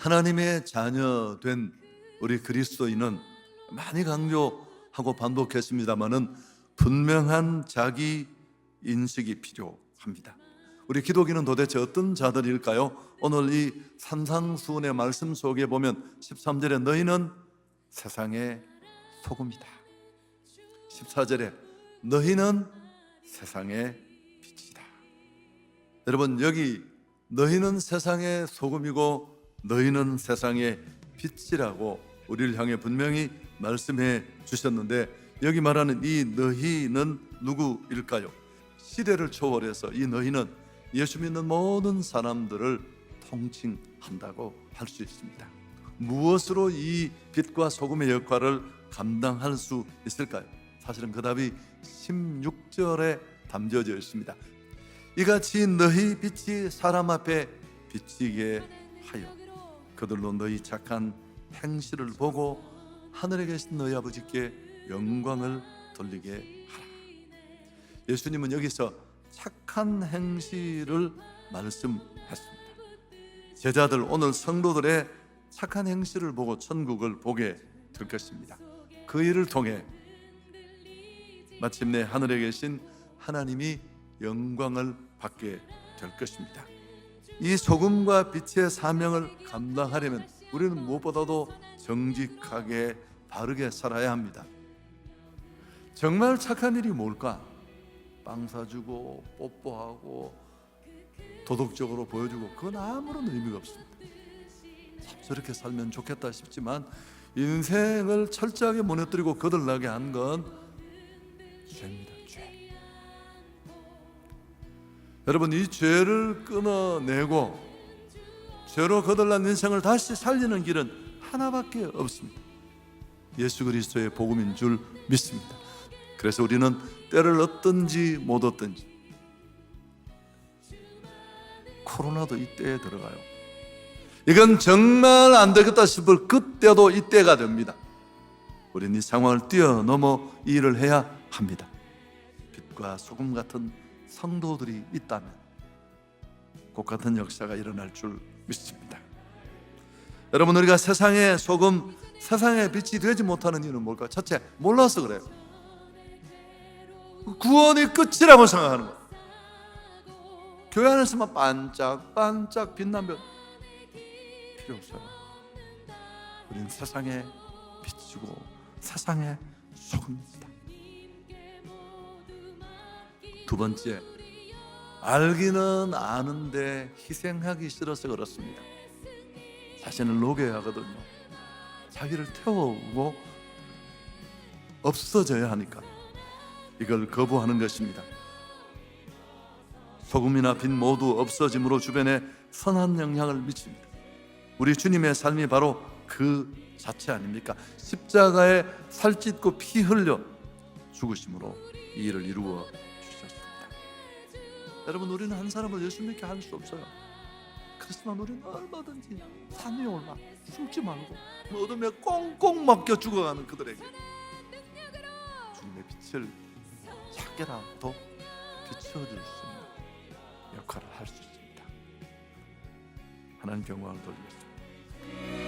하나님의 자녀 된 우리 그리스도인은 많이 강조하고 반복했습니다마는 분명한 자기 인식이 필요합니다. 우리 기독인은 도대체 어떤 자들일까요? 오늘 이 산상수훈의 말씀 속에 보면 13절에 너희는 세상의 소금이다. 14절에 너희는 세상의 빛이다. 여러분 여기 너희는 세상의 소금이고 너희는 세상의 빛이라고 우리를 향해 분명히 말씀해 주셨는데 여기 말하는 이 너희는 누구일까요? 시대를 초월해서 이 너희는 예수 믿는 모든 사람들을 통칭한다고 할 수 있습니다. 무엇으로 이 빛과 소금의 역할을 감당할 수 있을까요? 사실은 그 답이 16절에 담겨져 있습니다. 이같이 너희 빛이 사람 앞에 비치게 하여 그들로 너희 착한 행실을 보고 하늘에 계신 너희 아버지께 영광을 돌리게 하라. 예수님은 여기서 착한 행실을 말씀했습니다. 제자들 오늘 성도들의 착한 행실을 보고 천국을 보게 될 것입니다. 그 일을 통해 마침내 하늘에 계신 하나님이 영광을 받게 될 것입니다. 이 소금과 빛의 사명을 감당하려면 우리는 무엇보다도 정직하게 바르게 살아야 합니다. 정말 착한 일이 뭘까? 빵 사주고 뽀뽀하고 도덕적으로 보여주고 그건 아무런 의미가 없습니다. 참 저렇게 살면 좋겠다 싶지만 인생을 철저하게 무너뜨리고 거들나게 한 건 죄입니다. 여러분 이 죄를 끊어내고 죄로 거들난 인생을 다시 살리는 길은 하나밖에 없습니다. 예수 그리스도의 복음인 줄 믿습니다. 그래서 우리는 때를 얻든지 못 얻든지 코로나도 이 때에 들어가요. 이건 정말 안 되겠다 싶을 그때도 이 때가 됩니다. 우리는 이 상황을 뛰어넘어 이 일을 해야 합니다. 빛과 소금 같은 성도들이 있다면 곧 같은 역사가 일어날 줄 믿습니다. 여러분 우리가 세상의 소금, 세상의 빛이 되지 못하는 이유는 뭘까? 첫째, 몰라서 그래요. 구원이 끝이라고 생각하는 거. 교회 안에서만 반짝반짝 빛나면 필요 없어요. 우리는 세상의 빛이고 세상의 소금입니다. 두 번째, 알기는 아는데 희생하기 싫어서 그렇습니다. 자신을 녹여야 하거든요. 자기를 태우고 없어져야 하니까 이걸 거부하는 것입니다. 소금이나 빛 모두 없어짐으로 주변에 선한 영향을 미칩니다. 우리 주님의 삶이 바로 그 자체 아닙니까? 십자가에 살찢고 피 흘려 죽으심으로 이 일을 이루어. 여러분 우리는 한 사람을 예수 믿게 할 수 없어요. 그렇지만 우리는 얼마든지 산 위에 올라 숨지 말고 어둠에 꽁꽁 막혀 죽어가는 그들에게 주님의 빛을 작게라도 비춰줄 수 있는 역할을 할 수 있습니다. 하나님 경광을 돌리겠습니다.